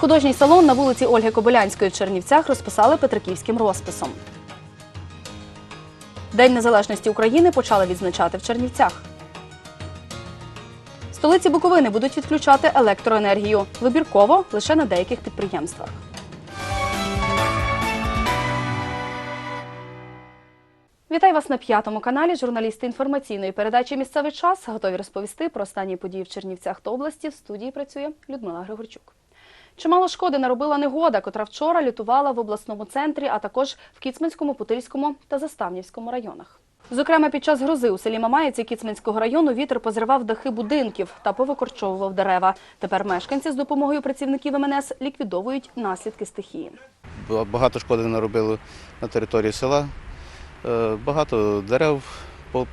Художній салон на вулиці Ольги Кобилянської в Чернівцях розписали петриківським розписом. День Незалежності України почали відзначати в Чернівцях. Столиці Буковини будуть відключати електроенергію вибірково лише на деяких підприємствах. Вітаю вас на п'ятому каналі. Журналісти інформаційної передачі Місцевий час готові розповісти про останні події в Чернівцях та області. В студії працює Людмила Григорчук. Чимало шкоди наробила негода, котра вчора лютувала в обласному центрі, а також в Кіцманському, Путильському та Заставнівському районах. Зокрема, під час грози у селі Мамаєці Кіцманського району вітер позривав дахи будинків та повикорчовував дерева. Тепер мешканці з допомогою працівників МНС ліквідовують наслідки стихії. Багато шкоди наробили на території села. Е, Багато дерев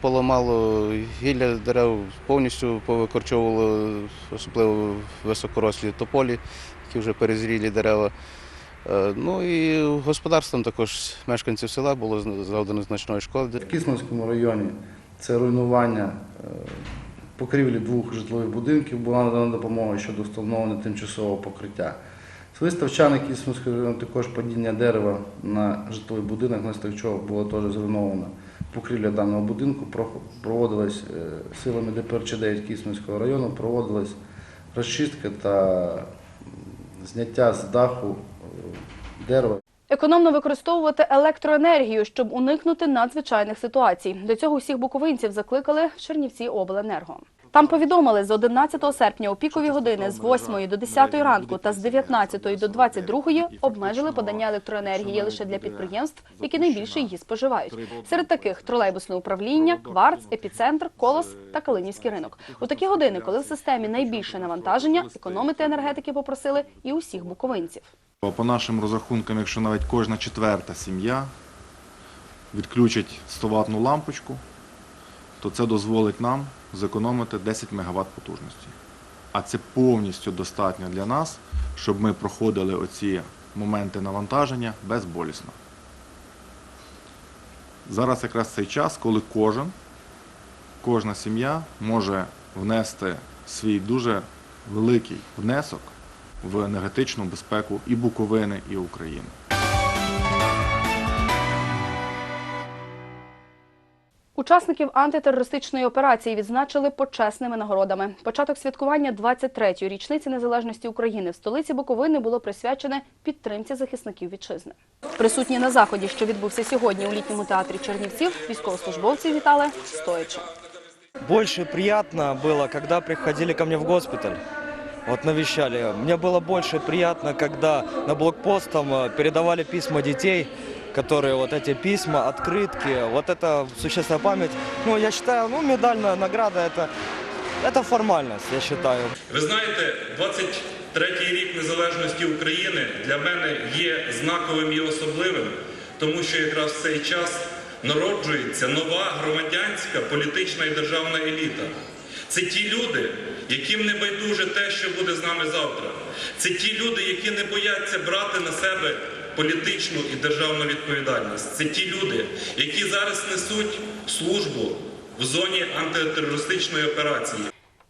поламало, гілля дерев повністю повикорчовувало, особливо високорослі тополі, які вже перезрілі дерева. Е, Ну і господарством також мешканців села було завдано значної шкоди. В Кіцманському районі це руйнування е, покрівлі двох житлових будинків, була надана допомога щодо встановлення тимчасового покриття. В селі Ставчани району також падіння дерева на житловий будинок, внаслідок чого було теж зруйновано покрівля даного будинку. Про- Проводилась е, силами ДПРЧ-9 Кісманського району, проводилась розчистка та зняття з даху е, дерева. Економно використовувати електроенергію, щоб уникнути надзвичайних ситуацій. До цього усіх буковинців закликали Чернівці обленерго. Там повідомили, з 11 серпня у пікові години з 8 до 10 ранку та з 19 до 22 обмежили подання електроенергії лише для підприємств, які найбільше її споживають. Серед таких тролейбусне управління, кварц, епіцентр, колос та Калинівський ринок. У такі години, коли в системі найбільше навантаження, економити енергетики попросили і усіх буковинців. По нашим розрахункам, якщо навіть кожна четверта сім'я відключить 100 ватну лампочку, то це дозволить нам зекономити 10 МВт потужності. А це повністю достатньо для нас, щоб ми проходили оці моменти навантаження безболісно. Зараз якраз цей час, коли кожен, кожна сім'я може внести свій дуже великий внесок в енергетичну безпеку і Буковини, і України. Учасників антитерористичної операції відзначили почесними нагородами. Початок святкування 23-ї річниці незалежності України в столиці Буковини було присвячене підтримці захисників вітчизни. Присутні на заході, що відбувся сьогодні у літньому театрі Чернівців, військовослужбовці вітали стоячи. Больше приятно было, когда приходили ко мне в госпиталь. Вот навещали. Мне было больше приятно, когда на блокпостом э, передавали письма детей, которые вот эти письма, открытки, вот это существенная память. Ну, я считаю, ну, медальная награда это, это формальность, я считаю. Ви знаєте, 23-й рік незалежності України для мене є знаковим і особливим, тому що якраз в цей час народжується нова громадянська політична і державна еліта. Це ті люди, яким не байдуже те, що буде з нами завтра. Це ті люди, які не бояться брати на себе політичну і державну відповідальність. Це ті люди, які зараз несуть службу в зоні антитерористичної операції.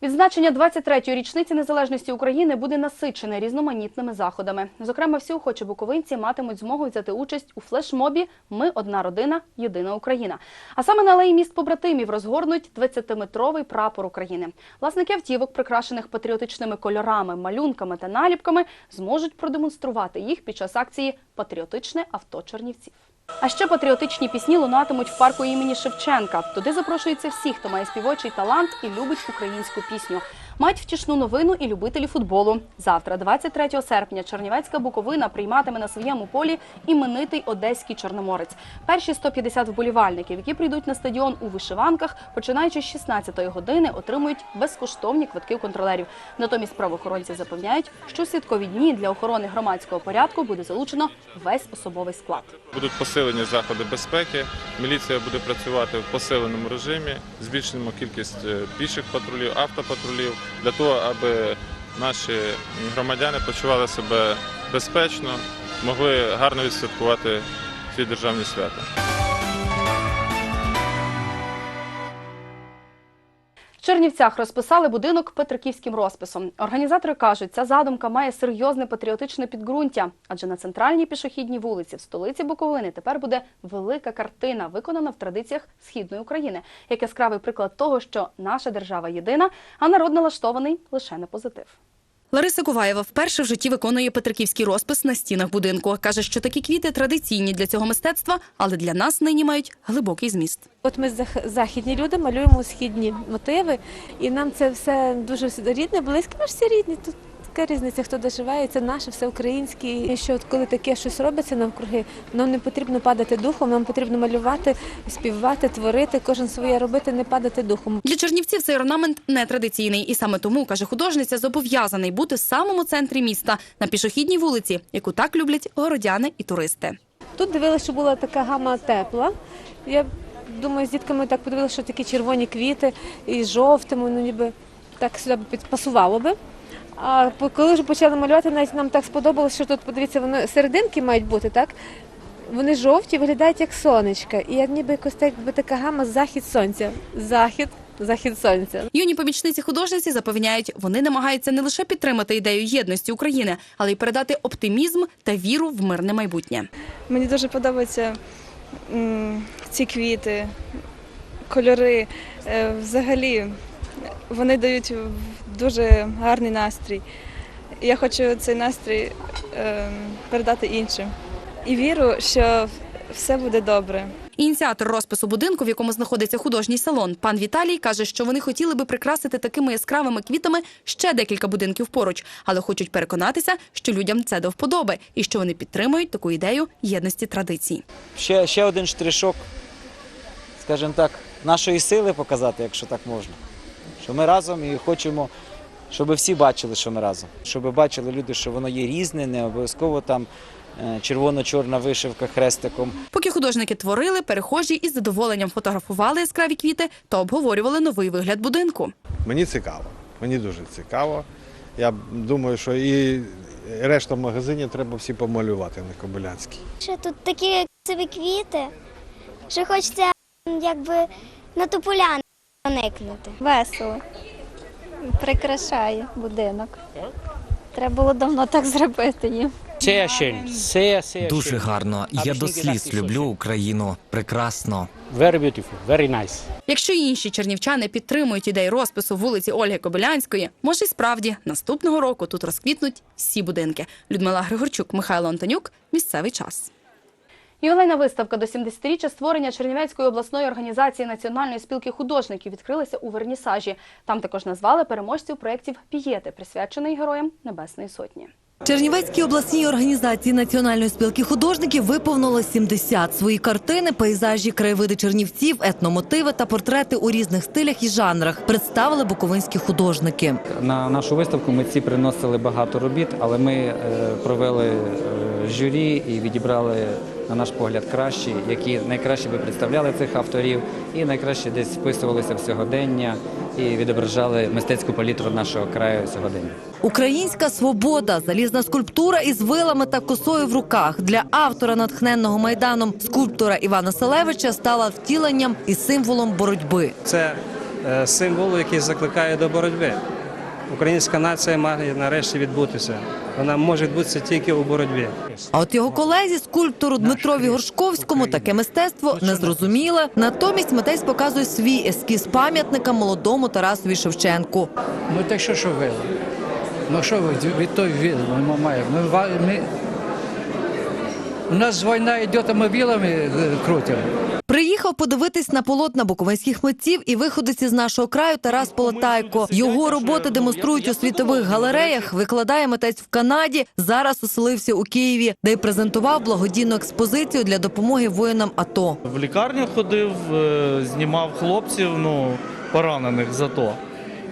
Відзначення 23-ї річниці незалежності України буде насичене різноманітними заходами. Зокрема, всі охочі буковинці матимуть змогу взяти участь у флешмобі Ми одна родина, єдина Україна. А саме на алеї міст побратимів розгорнуть 20-метровий прапор України. Власники автівок, прикрашених патріотичними кольорами, малюнками та наліпками, зможуть продемонструвати їх під час акції Патріотичне авто Чернівців. А ще патріотичні пісні лунатимуть в парку імені Шевченка. Туди запрошуються всі, хто має співочий талант і любить українську пісню. Мають втішну новину і любителі футболу. Завтра, 23 серпня, Чернівецька Буковина прийматиме на своєму полі іменитий одеський чорноморець. Перші 150 вболівальників, які прийдуть на стадіон у вишиванках, починаючи з 16-ї години, отримують безкоштовні квитки у контролерів. Натомість правоохоронці запевняють, що у святкові дні для охорони громадського порядку буде залучено весь особовий склад. Будуть посилені заходи безпеки. Міліція буде працювати в посиленому режимі. Збільшимо кількість е, піших патрулів, автопатрулів для того, аби наші громадяни почували себе безпечно, могли гарно відсвяткувати ці державні свята. Чернівцях розписали будинок петриківським розписом. Організатори кажуть, ця задумка має серйозне патріотичне підґрунтя, адже на центральній пішохідній вулиці в столиці Буковини тепер буде велика картина, виконана в традиціях східної України, як яскравий приклад того, що наша держава єдина, а народ налаштований лише на позитив. Лариса Куваєва вперше в житті виконує петриківський розпис на стінах будинку. Каже, що такі квіти традиційні для цього мистецтва, але для нас нині мають глибокий зміст. От ми зах- західні люди малюємо східні мотиви, і нам це все дуже рідне, близько Ми рідні. Тут така різниця, хто і це наше, все українське. І що от коли таке щось робиться навкруги, нам не потрібно падати духом, нам потрібно малювати, співати, творити, кожен своє робити, не падати духом. Для чернівців цей орнамент нетрадиційний, і саме тому каже художниця, зобов'язаний бути в самому центрі міста на пішохідній вулиці, яку так люблять городяни і туристи. Тут дивилися, що була така гама тепла. Я думаю, з дітками так подивилися, що такі червоні квіти і жовтим, ну ніби так сюди підпасувало би. А по- коли вже почали малювати, навіть нам так сподобалося, що тут, подивіться, вони серединки мають бути, так? Вони жовті, виглядають як сонечка. І як ніби якось так, якби така гама захід сонця. Захід, захід сонця. Юні помічниці художниці запевняють, вони намагаються не лише підтримати ідею єдності України, але й передати оптимізм та віру в мирне майбутнє. Мені дуже подобаються ці квіти, кольори. Е, Взагалі вони дають дуже гарний настрій. Я хочу цей настрій е, передати іншим. І віру, що все буде добре. Ініціатор розпису будинку, в якому знаходиться художній салон, пан Віталій каже, що вони хотіли би прикрасити такими яскравими квітами ще декілька будинків поруч, але хочуть переконатися, що людям це до вподоби і що вони підтримують таку ідею єдності традицій. ще, ще один штришок, скажімо так, нашої сили показати, якщо так можна. Що ми разом і хочемо, щоб всі бачили, що ми разом. Щоб бачили люди, що воно є різне, не обов'язково там е, червоно-чорна вишивка хрестиком. Поки художники творили, перехожі із задоволенням фотографували яскраві квіти та обговорювали новий вигляд будинку. Мені цікаво, мені дуже цікаво. Я думаю, що і решта магазинів треба всі помалювати на Кобилянській. Що тут такі красиві квіти, що хочеться якби на ту поляну проникнути. Весело. Прикрашає будинок. Треба було давно так зробити їм. Дуже гарно. Я до сліз люблю Україну. Прекрасно. Якщо інші чернівчани підтримують ідею розпису вулиці Ольги Кобилянської, може й справді наступного року тут розквітнуть всі будинки. Людмила Григорчук, Михайло Антонюк. Місцевий час. Ювілейна виставка до 70-річчя створення Чернівецької обласної організації Національної спілки художників відкрилася у Вернісажі. Там також назвали переможців проєктів «Пієти», присвячений героям Небесної Сотні. Чернівецькій обласній організації Національної спілки художників виповнило 70. Свої картини, пейзажі, краєвиди чернівців, етномотиви та портрети у різних стилях і жанрах представили буковинські художники. На нашу виставку митці приносили багато робіт, але ми е, провели е, журі і відібрали, на наш погляд, кращі, які найкраще би представляли цих авторів і найкраще десь вписувалися в сьогодення і відображали мистецьку палітру нашого краю сьогодення. Українська свобода, залізна скульптура із вилами та косою в руках для автора натхненного майданом скульптора Івана Селевича стала втіленням і символом боротьби. Це е, символ, який закликає до боротьби. Українська нація має нарешті відбутися. Вона може відбутися тільки у боротьбі. А от його колезі, скульптору Дмитрові Горшковському, таке мистецтво не зрозуміле. Натомість митець показує свій ескіз пам'ятника молодому Тарасові Шевченку. Ну так що що вили? Ну що ви від той вил ми маємо? Ми, ми... У нас війна йде, а ми вилами е, крутимо. Приїхав подивитись на полотна буковинських митців і виходець із нашого краю Тарас Полотайко. Його роботи демонструють у світових галереях. Викладає митець в Канаді. Зараз оселився у Києві, де й презентував благодійну експозицію для допомоги воїнам АТО. В лікарню ходив, е, знімав хлопців, ну, поранених за то.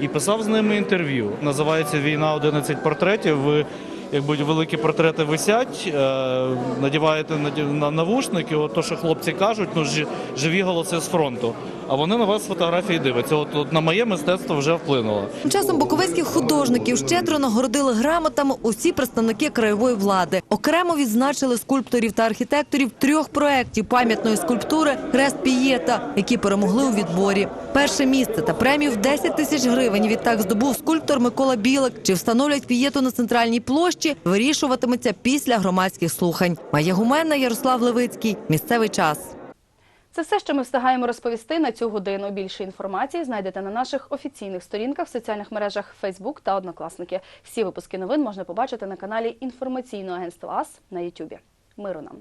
І писав з ними інтерв'ю. Називається Війна 11 портретів. Ви якби великі портрети висять, е, надіваєте наді- на навушники, от то, що хлопці кажуть, ну жи- живі голоси з фронту. А вони на вас фотографії дивляться. От, от на моє мистецтво вже вплинуло. Тим часом буковинських художників щедро нагородили грамотами усі представники краєвої влади. Окремо відзначили скульпторів та архітекторів трьох проєктів пам'ятної скульптури Хрест Пієта, які перемогли у відборі. Перше місце та премію в 10 тисяч гривень відтак здобув скульптор Микола Білик. Чи встановлять пієту на центральній площі, вирішуватиметься після громадських слухань. Має Гуменна, Ярослав Левицький. Місцевий час. Це все, що ми встигаємо розповісти на цю годину. Більше інформації знайдете на наших офіційних сторінках в соціальних мережах Facebook та Однокласники. Всі випуски новин можна побачити на каналі інформаційного агентства АС на Ютубі. Миру нам!